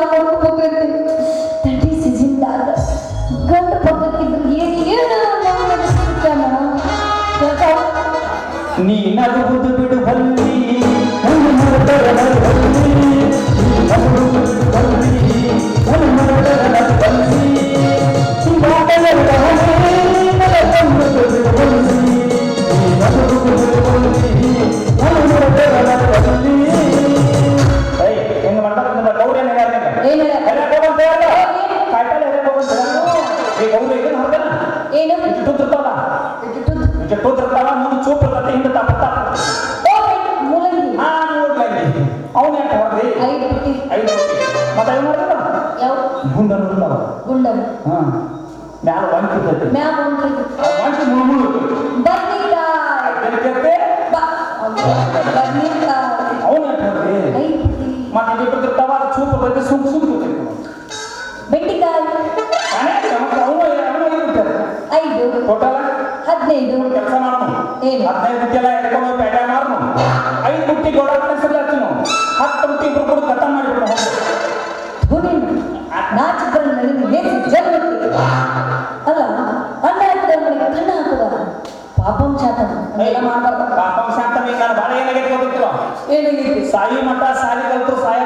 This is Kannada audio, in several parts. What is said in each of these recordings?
ಯಾರು ಇರ್ತೈತಿ ಸುಮ್ ಸುಮ್ ಇರ್ತೈತಿ ಬೆಂಡಿಕಾಯ್. ಐದು. ಟೋಟಲ್ ಹದಿನೈದು. ಕೆಲಸ ಮಾಡೋಣ ಏನು? ಹದಿನೈದು ಬುಟ್ಟಿ ಎಲ್ಲ ಎಡ್ಕೊಂಡು ಪೇಟೆ ಮಾರೋಣ ಐದು ಬುಟ್ಟಿ ಗೋಡಾಟ ಸರಿ ಹಚ್ಚಿನ. ಹತ್ತು ಬುಟ್ಟಿ ಇಬ್ಬರು ಕೂಡ ಖತಮ್ ಮಾಡಿಬಿಡೋಣ ಹುಣ್ಣಿಮೆ ನಾಚ ಬಂದ ನಿನ್ನ ಜನ್ಮಕ್ಕೆ ಅಲ್ಲ ಅಣ್ಣ ಹಾಕಿದ ಮನೆಗೆ ಕಣ್ಣ ಹಾಕುವ ಪಾಪಂ ಶಾತನ ಮಾಡ್ಬಾರ್ದು ಪಾಪಂ ಶಾಂತ ಮೀನ್ ನಾನು ಭಾಳ ಏನಾಗೈತೆ ಗೊತ್ತಿಲ್ಲ ಏನಾಗೈತಿ ಸಾಯಿ ಮಠ ಸಾಲಿ ಕಲ್ತು ಸಾಯಲಾಗಲಿಲ್ಲ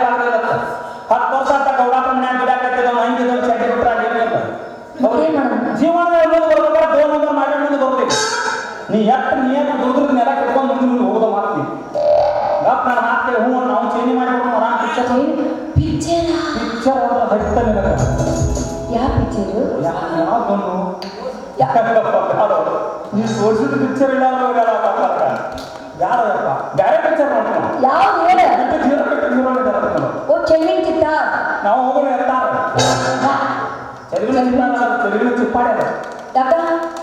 ಯಾವ ಪಿಕ್ಚರು ಯಾವ್ದೊಂದು ನೀವು ತೋರಿಸಿದ ಪಿಕ್ಚರ್ ಇಲ್ಲ ಯಾರಪ್ಪ ಬೇರೆ ಪಿಕ್ಚರ್ ನೋಡ್ತಾನ ಯಾವ್ದು ಹೇಳ. ಹೀರೋ ಹೀರೋ ಇದ್ದಾರೆ ಓ ಚೆನ್ನಿನ ಚಿತ್ತ. ನಾವು ಹೋಗೋಣ ಇರ್ತಾರ. ತೆಲುಗಿನ ಚಿಪ್ಪಾಡಿ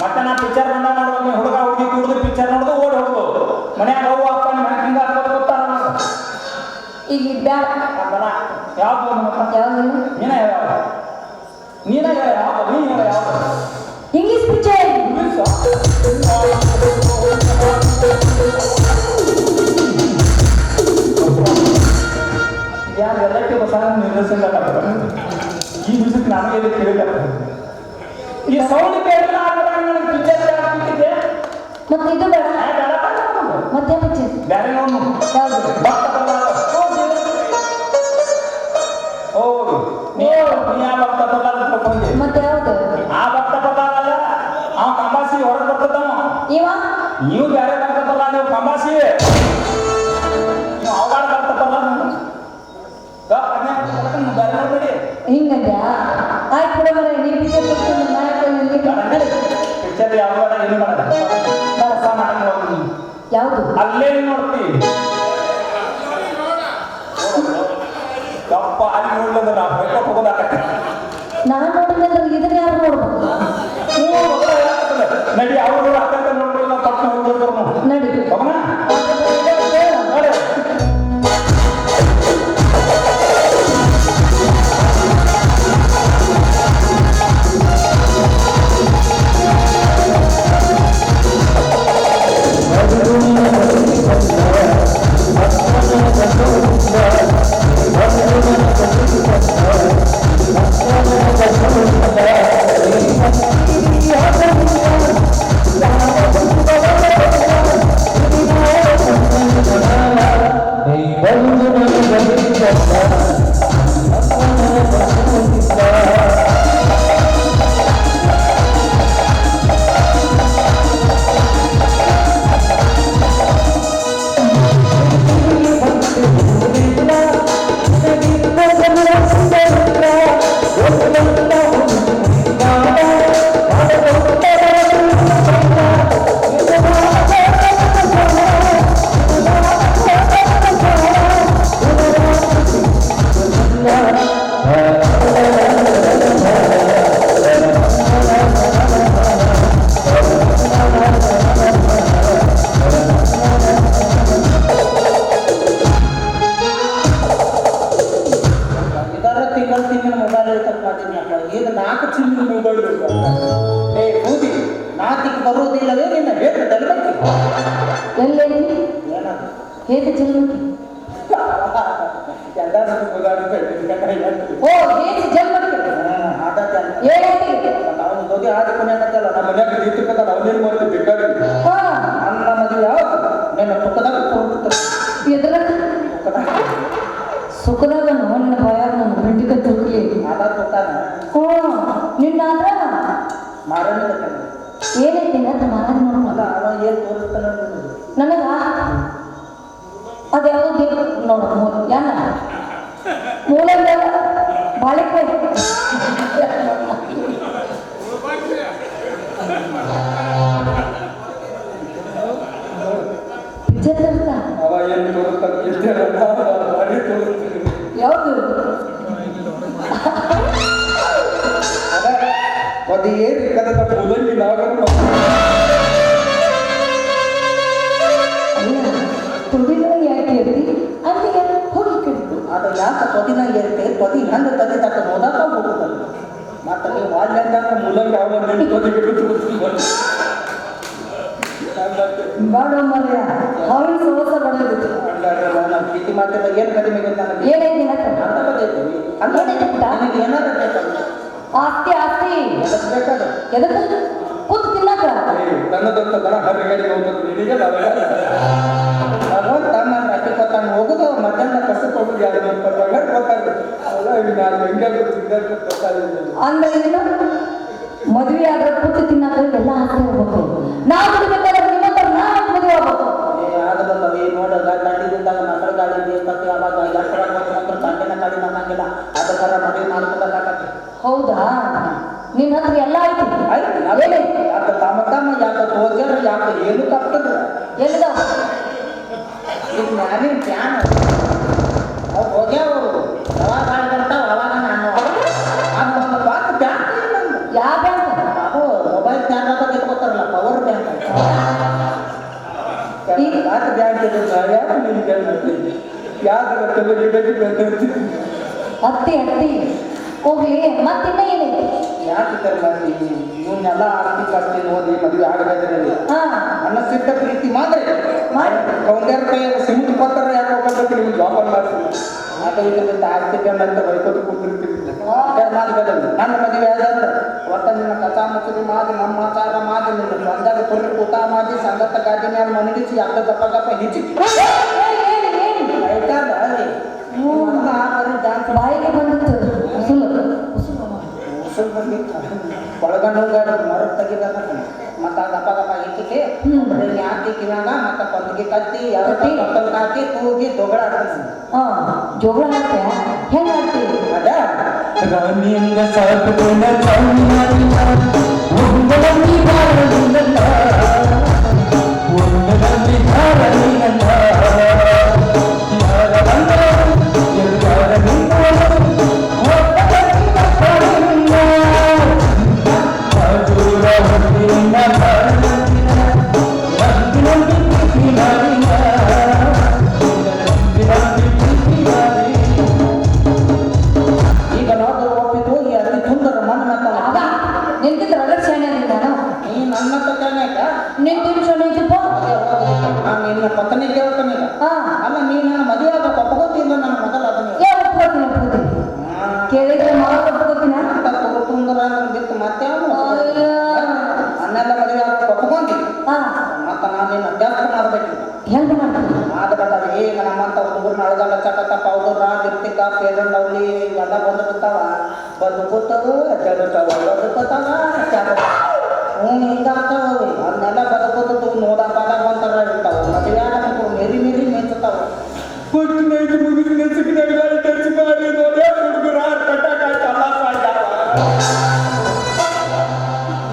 ಮತ್ತೆ ನಾ ಪಿಕ್ಚರ್ ಬಂದ ನೋಡುವಾಗ ಹುಡುಗ ಹುಡುಗಿ ಕುಡಿದು ಪಿಕ್ಚರ್ ನೋಡುದು ಓಡಿ ಹೋಗುದು ಮನ್ಯಾಗ ಅವ್ವ ಅಪ್ಪ ಮನೆ ಹಿಂಗ ಹಾಕೋದು ಗೊತ್ತಾರ ಈಗ ಬ್ಯಾಡ. ಯಾವ ಯಾವ್ದು? ನೀನ ಯಾವ ನೀನ ಯಾವ್ದು ನೀ ಯಾವ್ದು ಇಂಗ್ಲಿಷ್ ಪಿಕ್ಚರ್ ಯಾರು ಎಲ್ಲಕ್ಕೆ ಬಸಾನ ನಿರ್ದೇಶನ ಈ ಮ್ಯೂಸಿಕ್ ಈ ಸೌಂಡ್ ಪಿಕ್ಚರ್ ಮತ್ತೆ ಇದು ಬೇಡ. ಮತ್ತೆ ಪಿಕ್ಚರ್ ಬೇರೆ ನೋಡು ಯಾವ್ದು? ಯಾವ ಬೇಡ ಏನು ಬೇಡ ಹೊಸ ನಾಟಕ ನೋಡ್ತೀನಿ ಯಾವುದು? ಅಲ್ಲೇ ನೋಡ್ತಿ? ಯಪ್ಪ ಅಲ್ಲಿ ನೋಡ್ಲದ ನಾ ಬೇಕೋ ಹೋಗೋದಾಗತ್ತೆ ನಾನು ನೋಡಿದ್ರೆ ಇದನ್ನ ಯಾರು ನೋಡ್ಬೋದು? ನಡಿ ಅವರು ಅಕ್ಕಂತ ನೋಡ್ಬೋದು ಪಟ್ನ ಹೋಗ್ಬಿಡ್ತಾರೆ ನಡಿ ಹೋಗೋಣ ಓ ಏನ್ ಜನ್ಮಕ್ಕೆ ಆದತ್ತೆ ಏನೈತಿ ಅವನು ದೊಡ್ಡ ಆದ ಕೊನೆ ಅಂತಲ್ಲ ನಮ್ಮ ಮನ್ಯಾಗ ನಿಂತಿರ್ತದ ಅವನೇನು ಮಾಡ್ತೀವಿ ಬೇಕಾಗಿ. ಹಾ. ನನ್ನ ಮದುವೆ ಯಾವಾಗ? ನನ್ನ ತುಕ್ಕದಾಗ ತೋರ್ಬಿಡ್ತಾರೆ ಎದ್ರ? ಸುಖದಾಗ ನನ್ನ ಭಯಾಗ ನನ್ನ ತಿರುಗಲಿ ಆದ ತುಕ್ಕಾನ ಹ್ಞೂ ನಿನ್ನ ಮಾರಣ ಏನೈತಿ ಪಿಕ್ಚರ್ ತರ್ತಾ ಅವ ಏನು ತೋರಿಸ್ತಾನೆ ಎಷ್ಟೇ ಬಾರಿ ತೋರಿಸ್ತೀನಿ ಯಾವುದು ಅದ ಅದು ಏನು ಕದ ಮುದಂಗಿ ನಾಗರು ಅಲ್ಲ ತುಳಿದ ಯಾಕೆ ಇರ್ತಿ ಅಲ್ಲಿಗೆ ಹೋಗಿ ಕಡಿತು ಅದು ಯಾಕೆ ತೊದಿನಾಗ ಇರುತ್ತೆ ತೊದಿ ಹೆಂಗೆ ತೊದಿ ತಕ್ಕ ನೋದಾಕ ಹೋಗುತ್ತಲ್ಲ ಮತ್ತೆ ನೀವು ವಾಲ್ಯಂದಾಗ ಮುಲಂಗಿ ಯಾವ ನೆನಪದಿಗೆ ಬಾಡ ಮರ್ಯ ಅವ್ರ ಸೋಸ ಬಡದಿತ್ತು ನಾನು ಪ್ರೀತಿ ಏನು ಕಡಿಮೆ ನನಗೆ ಏನೈತಿ ಅಂತ ಬಂದೈತಿ ಅಂತ? ನನಗೆ ಏನಾದ್ರು ಬೇಕಾದ್ರೆ ಆಸ್ತಿ ಆಸ್ತಿ ಎದಕ್ಕೆ ಬೇಕಾದ್ರೆ ಎದಕ್ಕೆ ಕೂತ್ ತಿನ್ನಕ ತನ್ನದಂತ ದನ ಹೋಗ್ಬೇಕು ನಿನಗೆ ಏನು? ಮದುವೆ ಆದ್ರೆ ಕೂತು ತಿನ್ನಕ ಎಲ್ಲ ಹಾಕಿ ಹೋಗ್ಬೇಕು ನಾವು ಮದುವೆ ಆಗ್ಬೇಕು. ಹೌದಾ? ನಿನ್ನ ಹತ್ರ ಎಲ್ಲ ಐತಿ ಆಯ್ತು ಯಾಕೆ ತಮ್ಮ ತಮ್ಮ ಯಾಕೆ ತೋರ್ಸ್ಯಾರ ಯಾಕೆ ಏನು ತಪ್ಪದ್ರ ಮ್ಯಾಲಿನ ಫ್ಯಾನ್ ಕೇಳ್ತೀನಿ ಯಾವ್ದು ತಲೆ ಗಿಡಕ್ಕೆ ಹತ್ತಿ ಹತ್ತಿ ಹೋಗ್ಲಿ ಮತ್ತಿನ್ನ ಏನೈತಿ ಯಾಕೆ ಥರ ಆರ್ಥಿಕ ಇವನ್ನೆಲ್ಲ ಆಸ್ತಿ ಓದಿ ಮದುವೆ ನನ್ನ ಸಿದ್ಧ ಪ್ರೀತಿ ಮಾತ್ರ. ಮಾಡಿ ಕೈ ಸಿಮೆಂಟ್ ಪತ್ರ ಯಾಕೆ ಹೋಗ್ಬೇಕು ನೀವು ಜಾಬ್ ಮಾಡ್ತೀನಿ. ಇದರಿಂದ ಆಸ್ತಿ ಅಂತ ಬೈಕೋದು ಕೂತಿರ್ತೀವಿ ನನ್ನ ಮದುವೆ ಆದಂದ್ರೆ ಒಟ್ಟ ನಿನ್ನ ಕಥಾ ಮುಚ್ಚಿ ಮಾದಿ ನಮ್ಮ ಆಚಾರ ಮಾದಿ ನಿನ್ನ ಸಂಘದ ಕೊಟ್ಟು ಕೂತ ಮಾದಿ ಸಂಗತ ಗಾಡಿ ಮೇಲೆ ಮನಗಿಸಿ ಅರ್ಧ ದಪ್ಪ ದಪ್ಪ ಹಿಚ್ಚಿ ಬಾಯಿಗೆ ಬಂದಿತ್ತು ಉಸುಲು ಮರ ತೆಗಿಬೇಕ ಮತ್ತೆ ದಪ್ಪ ದಪ್ಪ ಗಪ್ಪ ಹಿಚ್ಚಿಕೆ ಹ್ಮ್. ಹಾಕಿ ಕಿವ್ಯಾಗ ಮತ್ತೆ ಕೊಂದಿಗೆ ಕತ್ತಿ ಎರಡು ಕತ್ತಲ್ ಹಾಕಿ ತೂಗಿ ತೊಗಳ ಹಾ ಜೋಗಳ ಹೆಂಗ್ ಅದ ರಾಣಿಯಿಂದ ಸಾಕುಕೊಂಡ. ಜಗತ್ತವ ಬದುಕುತ್ತವ ಜಗತ್ತ ಹ್ಞೂ ಹಿಂಗಾಗ್ತಾವ. ಅದನ್ನೆಲ್ಲ ಬದುಕೋದು ನೋಡ ಪಾಲ ಬಂತಾರ ಇರ್ತಾವ ಆಗಬೇಕು ಮೇರಿ ಮೇರಿ ಕೊಟ್ಟು ಪುಟ್ಟನೈದು ಮುಗಿದಿನ ಸಿಗ್ನಲ್ಗಳು ಟಚ್ ಮಾಡಿ ನೋಡೇ. ಹುಡುಗರ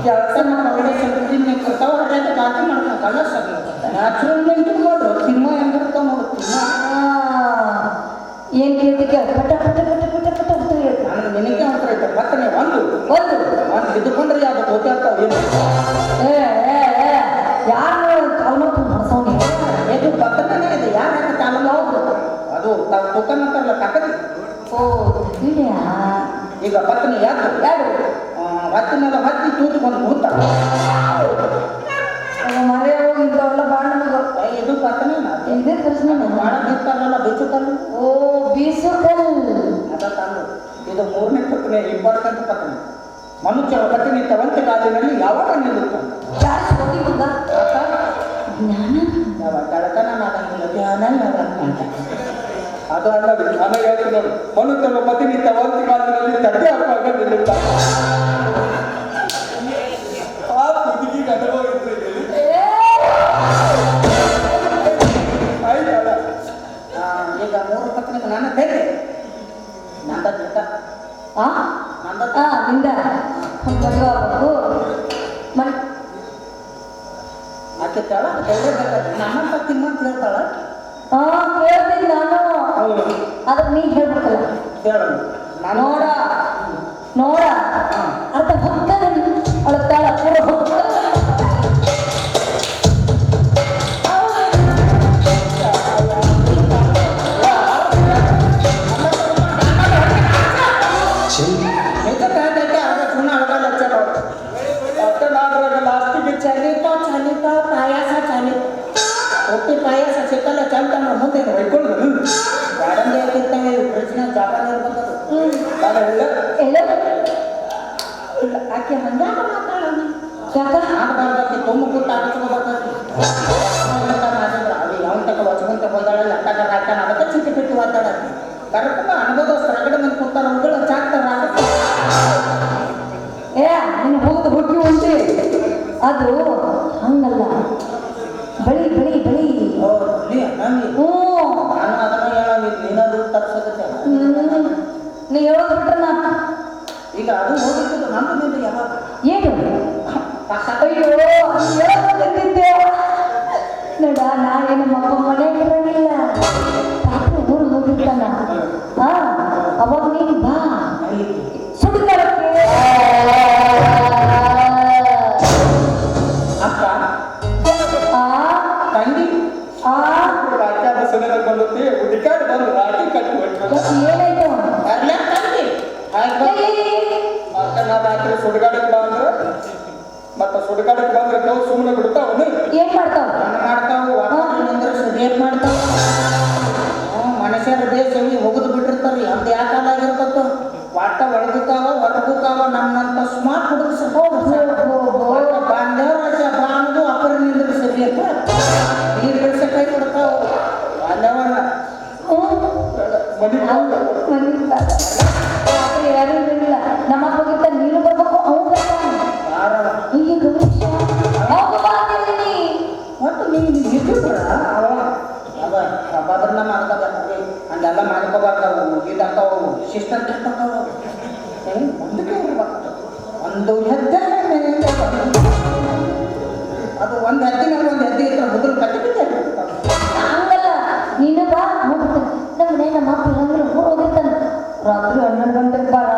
ಕೆಲಸ ನಮ್ಮ ಒಳ್ಳೆ ಸಂಸ್ಕೃತಿ ಕೊಡ್ತಾವ ಅಡ್ಡಾಡಿ ಬಾಕಿ ಮಾಡ್ಕೊಂಡು ಕಲಸ ನ್ಯಾಚುರಲ್ ಮೇಂಟೈನ್ ಮಾಡು ತಿಮ್ಮ ಹೆಂಗಿರ್ತಾವ ನೋಡು. ತಿಮ್ಮ ಏನ್ ಕೇಳ್ತಿ ಕೇಳ ಪಟ ಪಟ ಪಟ. ಒಂದು ಒಂದು ಬಿದ್ದುಕೊಂಡ್ರೆ ಯಾವ್ದು ಹೋಗ್ತಾವ ಏನು ಏ ಏ ಏ ಯಾರು ಕಾಲ್ಮಟ್ಟು ಮಾಡ್ಸೋನಿ ಇದು ಪಕ್ಕದಲ್ಲೇ ಇದೆ ಯಾರು ಚಾಲು ಹೌದು ಅದು ತಾವು ತುಕ್ಕನ್ ಅಂತಾರಲ್ಲ ಕಕ್ಕದಿ ಓ ಇದ್ಯಾ ಈಗ ಪತ್ನಿ ಯಾರು ಯಾರು ಹತ್ತಿನೆಲ್ಲ ಹತ್ತಿ ತೂತ್ಕೊಂಡು ಭೂತ ಮರೆ ಇಂಥವೆಲ್ಲ ಈ ಇದು ಪತ್ನಿ ಇದೇ ಪ್ರಶ್ನೆ ಭಾಳ ಬಿತ್ತಾರಲ್ಲ ಬೀಸುತ್ತಲ್ಲ ಓ ತಂದು ಇದು ಮೂರನೇ ಪತ್ನಿ ಇಂಪಾರ್ಟೆಂಟ್ ಪತ್ನಿ ಮನುಷ್ಯ ಪತ್ನಿ ವಂತೆ ಕಾಲಿನಲ್ಲಿ ಯಾವಾಗ ನಿಲ್ಲುತ್ತಾನೆ ಕಳತನ ಆಗಂಗಿಲ್ಲ ಧ್ಯಾನ ಅದು ಅಲ್ಲ ಧ್ಯಾನ ಹೇಳ್ತೀನಿ ನೋಡಿ ಮನುಷ್ಯನ ಪತಿನಿ ತವಂತಿ ಕಾಲದಲ್ಲಿ ತಡೆ ಹಾಕುವಾಗ ನಿಲ್ಲುತ್ತಾನೆ ಆ ಆ, ಈಗ ಮೂರು ಪತ್ನಿಗೆ ನಾನು ಬೇರೆ. ನಂದ ಆ? ನಂದ ಹಾ ನಿಂದ? ಮದುವೆ ಆಗ್ಬೇಕು ಮನೆ ಹೇಳ್ತಾಳ? ಹಾ ಕೇಳ್ತೀನಿ ನಾನು. ಅದಕ್ಕೆ ನೀ ಹೇಳ್ಬೇಕಲ್ಲ. ಹೇಳ. ನೋಡ. ನೋಡ. ಅರ್ಥ ಹೊತ್ತದ ಲಟ್ಟಾಗ ಹಾಕ್ತಾನ ಅದಕ್ಕೆ ಚಿಕ್ಕಿ ಪಿಟ್ಟಿ ಮಾತಾಡ ಕರೆಕ್ಟ್ ಅನುಭವ ರಗಡೆ ಮಂದಿ ಕುಂತಾರ ಅವುಗಳು ಚಾಕ್ತಾರ ಏ ನೀನು ಹೋಗುದು ಹುಟ್ಟಿ ಉಂಟಿ. ಅದು ಹಂಗಲ್ಲ. ಬಳಿ ಬಳಿ ಬಳಿ. ಹ್ಞೂ. ನೀ ಹೇಳೋದು ಬಿಟ್ರೆ ಈಗ ಅದು ಹೋಗಿದ್ದು ನಂದು ನಿಂದು ಯಾವಾಗ? ಏನು? ಅಯ್ಯೋ. ಸುಡುಗಾಡಕ್ಕೆ ಬಾ ಅಂದ್ರೆ? ಮತ್ತೆ ಸುಡುಗಾಡಕ್ಕೆ ಬಂದ್ರೆ ಕೆಲವು ಸುಮ್ಮನೆ ಬಿಡ್ತಾವನು? ಏನ್ ಮಾಡ್ತಾವ? ಮಾಡ್ತಾವು? ವಾತಾವರಣದಿಂದ ಮಾಡ್ತಾವೆ? ಮಾಡ್ತಾವು ಮನುಷ್ಯರ ದೇಶವಿ ಹೋಗುದು ಬಿಟ್ಟಿರ್ತಾರೆ ಅದು ಯಾಕಾಲ ಆಗಿರ್ತತ್ತು? ವಾಟ ಒಳಗುತ್ತಾವ ಹೊರಗುತ್ತಾವ ನಮ್ಮಂತ ಸ್ಮಾರ್ಟ್ ಹುಡುಗ ಸಹ ಬಾಂಧವ್ರ ಬಾಂಧು ಅಪರ ನಿಂದ್ರ ಸರಿಯಕ್ಕ ನೀರು ಬಿಡಿಸ ಕೈ ಕೊಡ್ತಾವ. ಬಾಂಧವರ. ಮನೆ ರಾತ್ರಿ ರಾತ್ರಿ ಹನ್ನೆರಡು ಬಾರ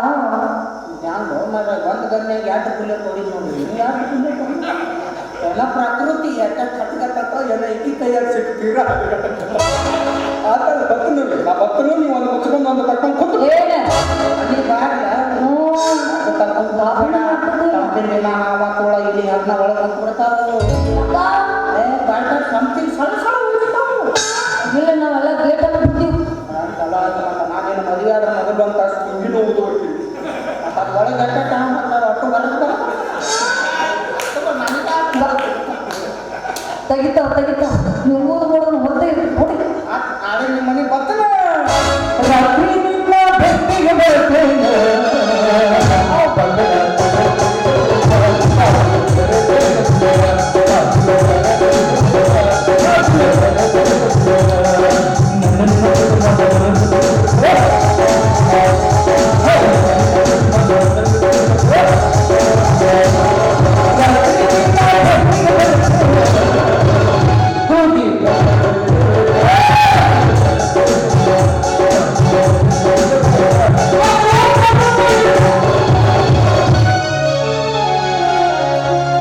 ನಾನು ಮರ ಒಂದು ಗಂಟೆಗೆ ಎರಡು ಕುಲ್ಲೆ ಕೊಡಿ ನೋಡಿ ಎರಡು ಕುಲ್ಲೆ ಕೊಡಿ ಎಲ್ಲ ಪ್ರಕೃತಿ ಎಟ್ಟ ಕಟ್ಕಟ್ಟ ಎಲ್ಲ ಇಕ್ಕಿ ಕೈಯಾಗಿ ಸಿಗ್ತೀರ ಆತರ ಬತ್ತನು ಆ ಬತ್ತನು ನೀವು ಒಂದು ಮುಚ್ಕೊಂಡು ಒಂದು ತಕ್ಕೊಂಡು ಕೂತು ಏನು? ಅಲ್ಲಿ ಬಾರ್ಲ. ಹ್ಞೂ. ಕಂಪನಿ ಹಾವ ಕೋಳ ಇಲ್ಲಿ ಒಳಗೆ ಸಮಥಿಂಗ್ ಸಣ್ಣ ಸಣ್ಣ ಇಲ್ಲ ನಾವೆಲ್ಲ ಗೇಟ್ ಅನ್ನು ಬಿಡ್ತೀವಿ ನಾನೇನು ಮದುವೆ ಆದ್ರೆ ಮೊದಲು ಅಂತ ಅದು ಒಳಗೆ ಗಂಟೆ ಟೈಮ್ ಬರ್ತಾರೆ ತೆಗಿತಾವ ತೆಗಿತಾವ. ನೀವು ಓದ್ಬೋದನ್ನು ಹೊರತೆ ನೋಡಿ ನಾಳೆ ನಿಮ್ಮ ಮನೆ